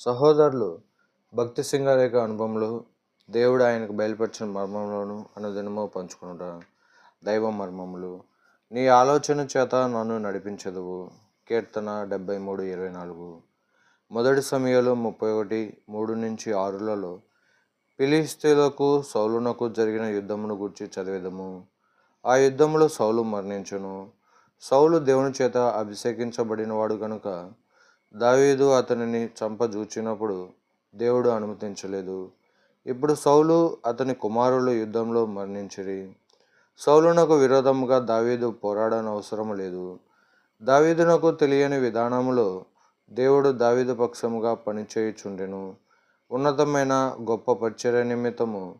సహోదరులు భక్తి సింగారేఖ అనుభవంలో దేవుడు ఆయనకు బయలుపరిచిన మర్మంలోను అనుదినము పంచుకునుట దైవ మర్మములు. నీ ఆలోచన చేత నన్ను నడిపించదువు. కీర్తన డెబ్బై మూడు ఇరవై నాలుగు. మొదటి సమయంలో ముప్పై ఒకటి మూడు నుంచి ఆరులలో పిలిస్తీలకు సౌలునకు జరిగిన యుద్ధమును గురించి చదివేదము. ఆ యుద్ధంలో సౌలు మరణించును. సౌలు దేవుని చేత అభిషేకించబడినవాడు కనుక దావీదు అతనిని చంపజూచినప్పుడు దేవుడు అనుమతించలేదు. ఇప్పుడు సౌలు అతని కుమారులు యుద్ధంలో మరణించిరి. సౌలునకు విరోధముగా దావీదు పోరాడని అవసరం లేదు. దావీదునకు తెలియని విధానములో దేవుడు దావీదు పక్షముగా పనిచేయుచుండెను. ఉన్నతమైన గొప్ప పరిచర్య నిమిత్తము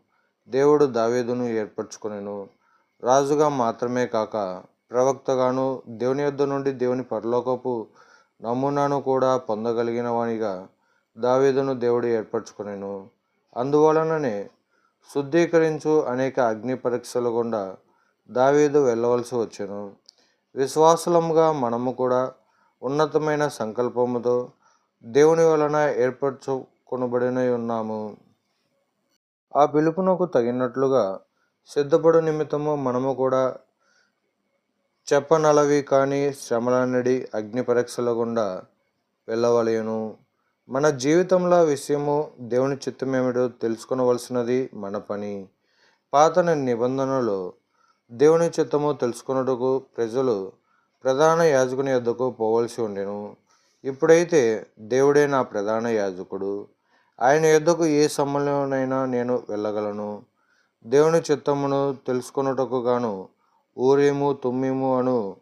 దేవుడు దావీదును ఏర్పరచుకునేను. రాజుగా మాత్రమే కాక ప్రవక్తగాను దేవుని యొద్ద నుండి దేవుని పరలోకపు నమూనాను కూడా పొందగలిగిన వానిగా దావీదును దేవుడు ఏర్పరచుకునేను. అందువలననే శుద్ధీకరించు అనేక అగ్ని పరీక్షల గుండా దావీదు వెళ్ళవలసి వచ్చాను. విశ్వాసలముగా మనము కూడా ఉన్నతమైన సంకల్పముతో దేవుని వలన ఏర్పరచుకొనబడిన ఉన్నాము. ఆ పిలుపునకు తగినట్లుగా సిద్ధపడు నిమిత్తము మనము కూడా చెప్పనలవి కానీ శ్రమలన్నడి అగ్ని పరీక్షల గుండా వెళ్ళవలేను. మన జీవితంలో విషయము దేవుని చిత్తమేమిటో తెలుసుకునవలసినది మన పని. పాత నిబంధనలో దేవుని చిత్తము తెలుసుకొనుటకు ప్రజలు ప్రధాన యాజకుని యొద్దకు పోవలసి ఉండెను. ఇప్పుడైతే దేవుడే నా ప్రధాన యాజకుడు. ఆయన యొద్దకు ఏ సమయంలోనైనా నేను వెళ్ళగలను. దేవుని చిత్తమును తెలుసుకొనుటకు గాను ఊరేము తుమ్మిము అను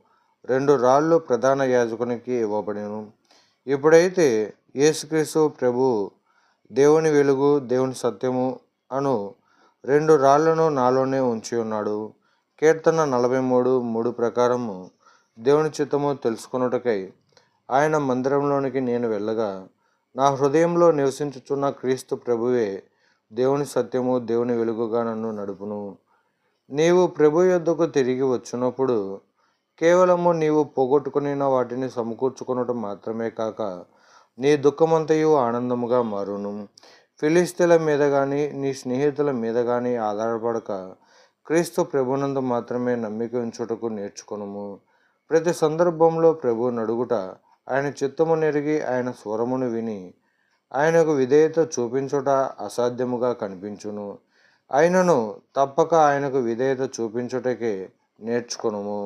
రెండు రాళ్ళు ప్రధాన యాజకునికి ఇవ్వబడిను. ఇప్పుడైతే యేసుక్రీస్తు ప్రభు దేవుని వెలుగు దేవుని సత్యము అను రెండు రాళ్ళను నాలోనే ఉంచి ఉన్నాడు కీర్తన నలభై మూడు మూడు ప్రకారము దేవుని చిత్తము తెలుసుకొనుటకై ఆయన మందిరంలోనికి నేను వెళ్ళగా నా హృదయంలో నివసించుచున్న క్రీస్తు ప్రభువే దేవుని సత్యము దేవుని వెలుగుగా నన్ను నడుపును. నీవు ప్రభు యొద్దకు తిరిగి వచ్చినప్పుడు కేవలము నీవు పోగొట్టుకుని వాటిని సమకూర్చుకునటం మాత్రమే కాక నీ దుఃఖమంతయు ఆనందముగా మారును. ఫిలిస్తీన్ల మీద కానీ నీ స్నేహితుల మీద కానీ ఆధారపడక క్రీస్తు ప్రభునందు మాత్రమే నమ్మిక ఉంచుటకు నేర్చుకునుము. ప్రతి సందర్భంలో ప్రభు నడుగుట ఆయన చిత్తము నెరిగి ఆయన స్వరమును విని ఆయనకు విధేయత చూపించుట అసాధ్యముగా కనిపించును. అయినను తప్పక ఆయనకు విధేయత చూపించుటకే నేర్చుకొనుము.